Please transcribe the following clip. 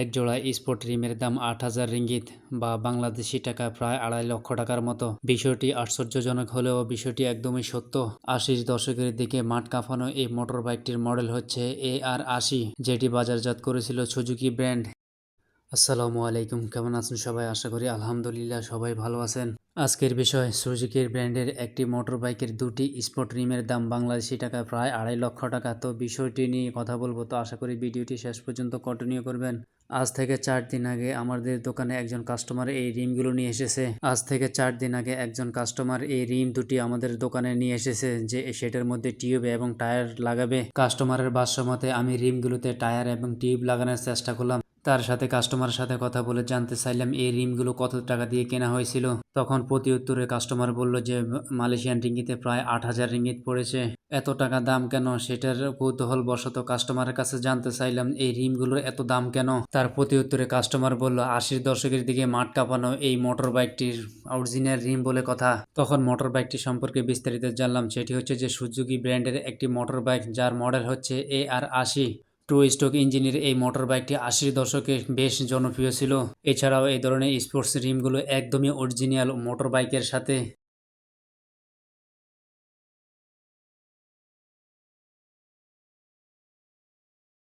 এক জোড়া স্পোর্ট রিমের দাম আট হাজার রিঙ্গিত বা বাংলাদেশি টাকা প্রায় আড়াই লক্ষ টাকার মতো। বিষয়টি আশ্চর্যজনক হলেও বিষয়টি একদমই সত্য। আশির দশকের দিকে মাঠ কাঁপানো এই মোটর বাইকটির মডেল হচ্ছে এ আর আশি, যেটি বাজারজাত করেছিল সুজুকি ব্র্যান্ড। আসসালামু আলাইকুম, কেমন আছেন সবাই? আশা করি আলহামদুলিল্লাহ সবাই ভালো আছেন। আজকের বিষয়, সুজুকির ব্র্যান্ডের একটি মোটর বাইকের দুটি স্পোর্ট রিমের দাম বাংলাদেশি টাকা প্রায় আড়াই লক্ষ টাকা। তো বিষয়টি নিয়ে কথা বলব, তো আশা করি ভিডিওটি শেষ পর্যন্ত কন্টিনিউ করবেন। আজ থেকে চার দিন আগে আমাদের দোকানে একজন কাস্টমার এই রিমগুলো নিয়ে এসেছে। আজ থেকে চার দিন আগে একজন কাস্টমার এই রিম দুটি আমাদের দোকানে নিয়ে এসেছে যে সেটার মধ্যে টিউব এবং টায়ার লাগাবে। কাস্টমারের বাসমতে মতে আমি রিমগুলোতে টায়ার এবং টিউব লাগানোর চেষ্টা করলাম। তার সাথে কাস্টমারের সাথে কথা বলে জানতে চাইলাম, এই রিমগুলো কত টাকা দিয়ে কেনা হয়েছিল? তখন প্রতি উত্তরে কাস্টমার বলল যে, মালয়েশিয়ান রিঙ্গিতে প্রায় আট হাজার রিঙ্গিত পড়েছে। এত টাকা দাম কেন? সেটার কৌতূহল বশত কাস্টমারের কাছে জানতে চাইলাম, এই রিমগুলোর এত দাম কেন? তার প্রতি উত্তরে কাস্টমার বলল, আশির দশকের দিকে মাঠ কাঁপানো এই মোটর বাইকটির অরিজিনাল রিম বলে কথা। তখন মোটর বাইকটি সম্পর্কে বিস্তারিত জানলাম, সেটি হচ্ছে যে সুজুকি ব্র্যান্ডের একটি মোটর বাইক যার মডেল হচ্ছে এ আর আশি। টু স্ট্রোক ইঞ্জিনের এই মোটর বাইকটি আশির দশকে বেশ জনপ্রিয় ছিল। এছাড়াও এই ধরনের স্পোর্টস রিমগুলো একদমই অরিজিনাল মোটর বাইকের সাথে